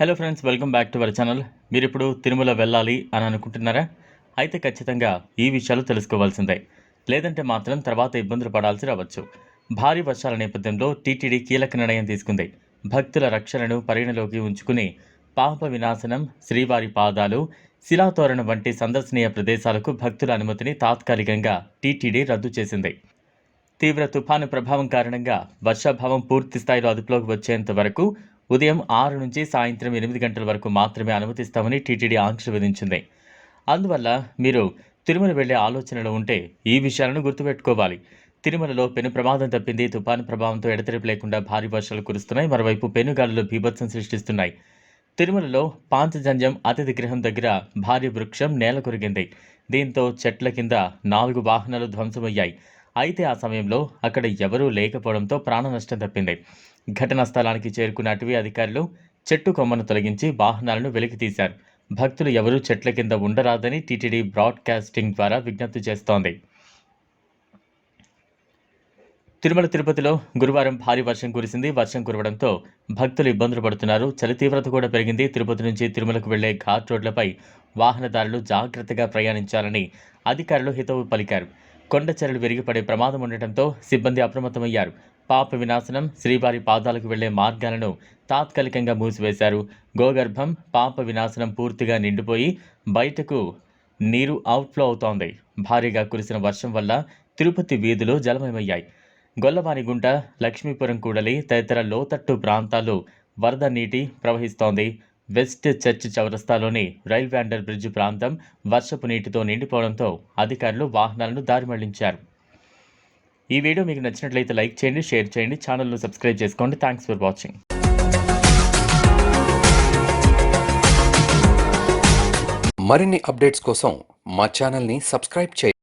Hello friends welcome back to our channel మీరు ఇప్పుడు తిరుమల వెళ్ళాలి అని అనుకుంటున్నారా? అయితే ఖచ్చితంగా ఈ విషయాలు తెలుసుకోవాల్సిందే. లేదంటే మాత్రం తర్వాత ఇబ్బందులు పడాల్సి రావచ్చు. భారీ వర్షాల నేపథ్యంలో టీటీడీ కీలక నిర్ణయం తీసుకుంది. భక్తుల రక్షణను పరిగణలోకి ఉంచుకుని పాప వినాశనం శ్రీవారి పాదాలు శిలాతోరణం వంటి సందర్శనీయ ప్రదేశాలకు భక్తుల అనుమతిని తాత్కాలికంగా టీటీడీ రద్దు చేసింది. తీవ్ర తుఫాను ప్రభావం కారణంగా వర్షాభావం పూర్తి స్థాయిలో అదుపులోకి వచ్చేంత వరకు ఉదయం ఆరు నుంచి సాయంత్రం ఎనిమిది గంటల వరకు మాత్రమే అనుమతిస్తామని టీటీడీ ఆంక్షలు విధించింది. అందువల్ల మీరు తిరుమల వెళ్ళే ఆలోచనలో ఉంటే ఈ విషయాలను గుర్తుపెట్టుకోవాలి. తిరుమలలో పెను ప్రమాదం తప్పింది తుఫాను ప్రభావంతో ఎడతెరిపి లేకుండా భారీ వర్షాలు కురుస్తున్నాయి మరోవైపు పెనుగాలులు బీభత్సం సృష్టిస్తున్నాయి. తిరుమలలో పాంచజన్యం అతిథి గృహం దగ్గర భారీ వృక్షం నేల కొరిగింది దీంతో చెట్ల కింద నాలుగు వాహనాలు ధ్వంసమయ్యాయి. అయితే ఆ సమయంలో అక్కడ ఎవరూ లేకపోవడంతో ప్రాణ నష్టం తప్పింది. ఘటనా స్థలానికి చేరుకున్న అటవీ అధికారులు చెట్టు కొమ్మను తొలగించి వాహనాలను వెలికి తీశారు. భక్తులు ఎవరూ చెట్ల కింద ఉండరాదని టీటీడీ బ్రాడ్కాస్టింగ్ ద్వారా విజ్ఞప్తి చేస్తోంది. తిరుమల తిరుపతిలో గురువారం భారీ వర్షం కురిసింది. వర్షం కురవడంతో భక్తులు ఇబ్బందులు పడుతున్నారు. చలి తీవ్రత కూడా పెరిగింది. తిరుపతి నుంచి తిరుమలకు వెళ్ళే ఘాట్ రోడ్లపై వాహనదారులు జాగ్రత్తగా ప్రయాణించాలని అధికారులు హితవు పలికారు. కొండచెరలు విరిగిపడే ప్రమాదం ఉండటంతో సిబ్బంది అప్రమత్తమయ్యారు. పాప వినాశనం శ్రీవారి పాదాలకు వెళ్ళే మార్గాలను తాత్కాలికంగా మూసివేశారు. గోగర్భం పాప వినాశనం పూర్తిగా నిండిపోయి బయటకు నీరు అవుట్ఫ్లో అవుతోంది. భారీగా కురిసిన వర్షం వల్ల తిరుపతి వీధులు జలమయమయ్యాయి. గొల్లవారిగుంట లక్ష్మీపురం కూడలి తదితర లోతట్టు ప్రాంతాలు వరద నీటి ప్రవహిస్తోంది. వెస్ట్ చర్చ్ చౌరస్తాలోని రైల్వే అండర్ బ్రిడ్జ్ ప్రాంతం వర్షపు నీటితో నిండిపోవడంతో అధికారులు వాహనాలను దారి మళ్ళించారు. ఈ వీడియో మీకు నచ్చినట్లయితే లైక్ చేయండి షేర్ చేయండి ఛానల్ను సబ్స్క్రైబ్ చేసుకోండి. థ్యాంక్స్ ఫర్ వాచింగ్ మరిన్ని అప్డేట్స్ కోసం మా ఛానల్ని సబ్స్క్రైబ్ చేయండి.